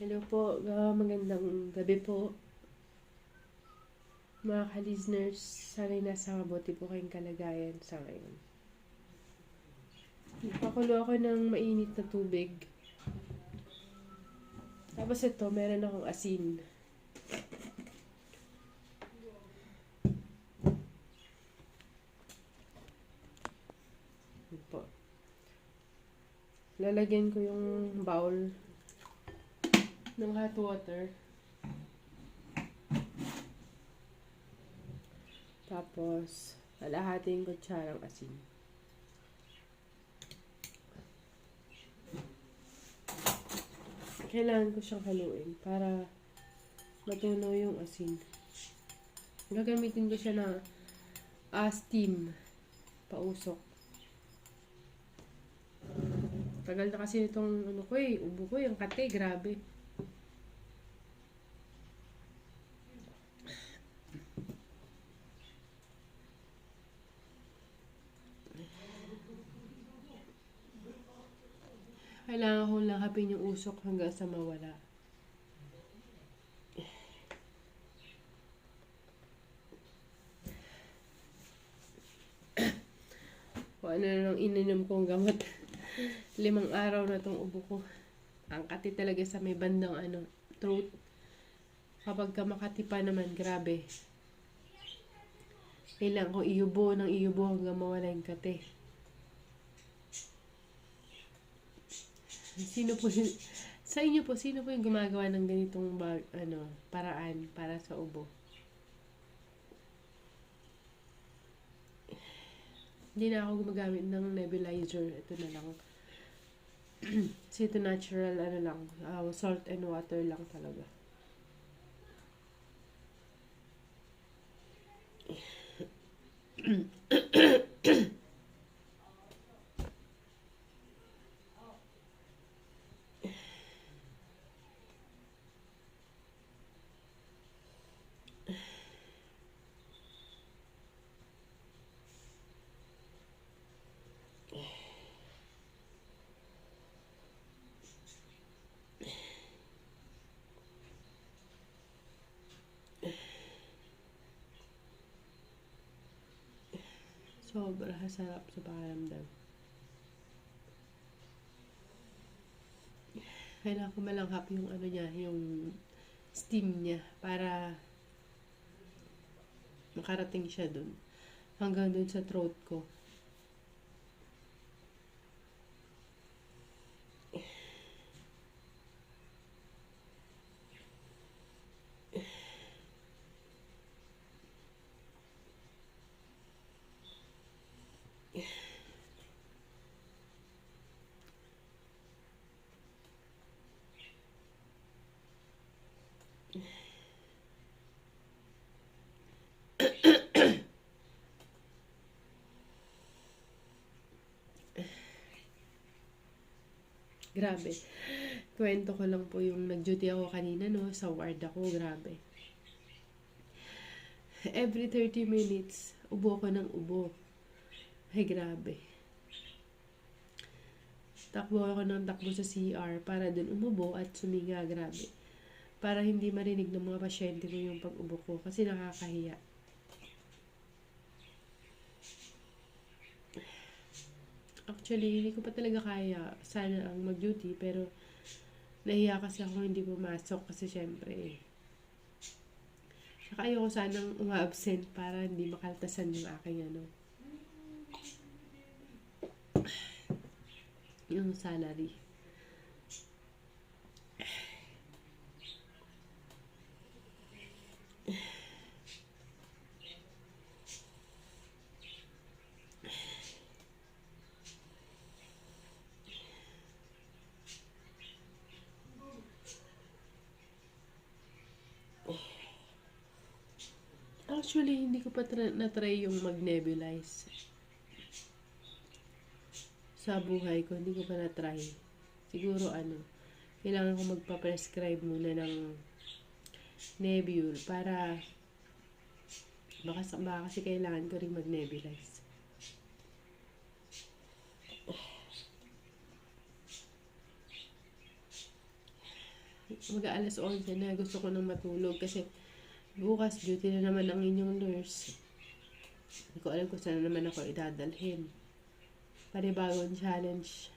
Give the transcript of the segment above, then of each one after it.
Hello po, ah, magandang gabi po. Mga ka-listeners, sana'y nasa mabuti po kayong kalagayan sa ngayon. Nagpakulo ako ng mainit na tubig. Tapos ito, meron akong asin. Yun. Lalagyan ko yung bowl ng hot water. Tapos, alahating kutsarang asin. Kailangan ko siyang haluin para matunaw yung asin. Gagamitin ko siya na ah, steam pausok. Tagal na kasi itong ano ko eh, ubo ko yung kate, grabe. Kailangan ko lahapin yung usok hanggang sa mawala. Kung ano lang ininom kong gamot. Limang araw na tong ubo ko. Ang kati talaga sa may bandang ano, throat. Kapag ka makati pa naman, grabe. Kailangan ko iyubo ng iyubo hanggang mawala yung kati. Sino po sa inyo po sino po yung gumagawa ng ganitong bag, ano paraan para sa ubo? Hindi na ako gumagamit ng nebulizer. Ito na lang. Ito natural, ano lang, ah, salt and water lang talaga. Sobra sarap sa pakiramdam. Kailangan ko malanghap yung ano niya, yung steam niya para makarating siya dun. Hanggang dun sa throat ko. Grabe. Kwento ko lang po yung nag-duty ako kanina, no? Sa ward ako, grabe. Every 30 minutes, ubo ko ng ubo. Ay, grabe. Takbo ako ng takbo sa CR para dun umubo at suminga, grabe. Para hindi marinig ng mga pasyente ko yung pag-ubo ko kasi nakakahiya. Actually, hindi ko pa talaga kaya sana ang mag-duty pero nahiya kasi ako hindi pumasok kasi syempre. Saka ayoko sanang uma-absent para hindi makaltasan yung aking ano. Yung salary. Actually, hindi ko pa tra- na-try yung mag-nebulize. Sa buhay ko, hindi ko pa na-try. Siguro ano, kailangan ko magpa-prescribe muna ng nebule para baka, baka kasi kailangan ko rin mag-nebulize. mag alas 11 na gusto ko nang matulog kasi bukas duty na naman ang inyong nurse. Hindi ko alam kung saan naman ako idadalhin. Panibagong challenge.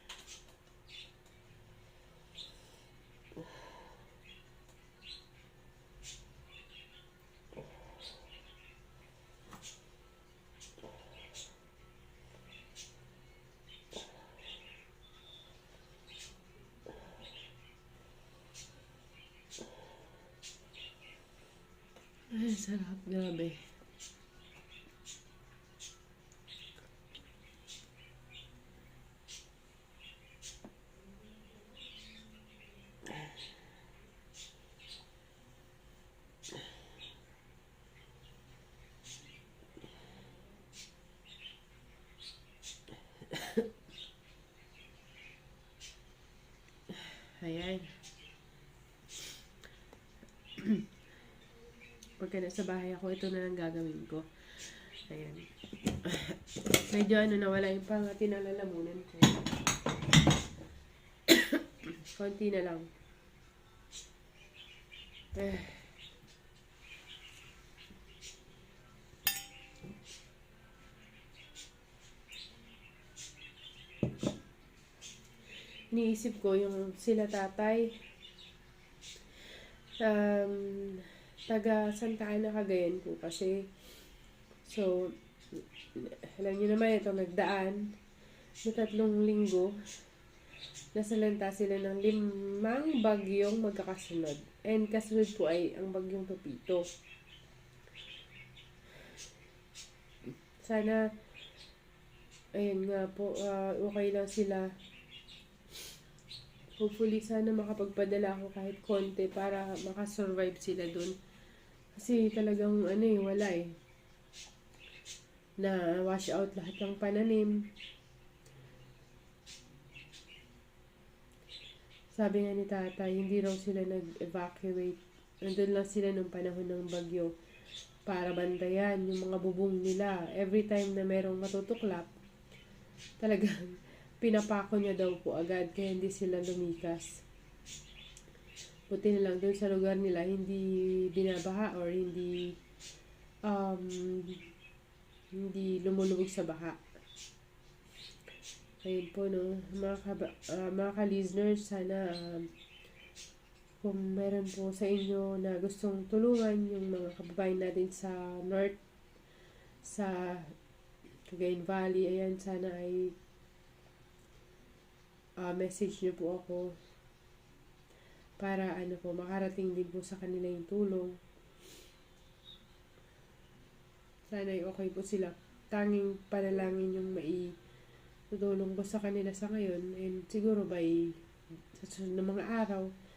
Sarap. Grabe. Ayan. Pagka nasa bahay ako, ito na lang gagawin ko. Ayan. Medyo ano, nawala yung pangati ng lalamunan ko. Konti na lang. Eh. Iniisip ko yung sila tatay. Um, taga Santa Ana, Cagayan po kasi. So, alam niyo naman ito, nagdaan na tatlong linggo. Nasalanta sila ng limang bagyong magkakasunod. And kasunod po ay ang bagyong Pepito. Sana, ayun nga po, ah, okay lang sila. Hopefully, sana makapagpadala ako kahit konti para makasurvive sila dun. Kasi talagang ano eh, wala eh. Na wash out lahat ng pananim. Sabi nga ni tata, hindi raw sila nag-evacuate. Nandun lang sila nung panahon ng bagyo para bantayan yung mga bubong nila. Every time na merong matutuklap, talagang pinapako niya daw po agad kaya hindi sila lumikas. Buti na lang dun sa lugar nila hindi binabaha or hindi um, hindi lumulubog sa baha. Ayun po no, mga, kaba- ah, mga ka-listeners, sana um, kung meron po sa inyo na gustong tulungan yung mga kababayan natin sa North, sa Cagayan Valley, ayan, sana ay ah, message niyo po ako para ano po, makarating din po sa kanila yung tulong. Sana ay okay po sila. Tanging panalangin yung mai tutulong ko sa kanila sa ngayon and siguro by sa susunod na mga araw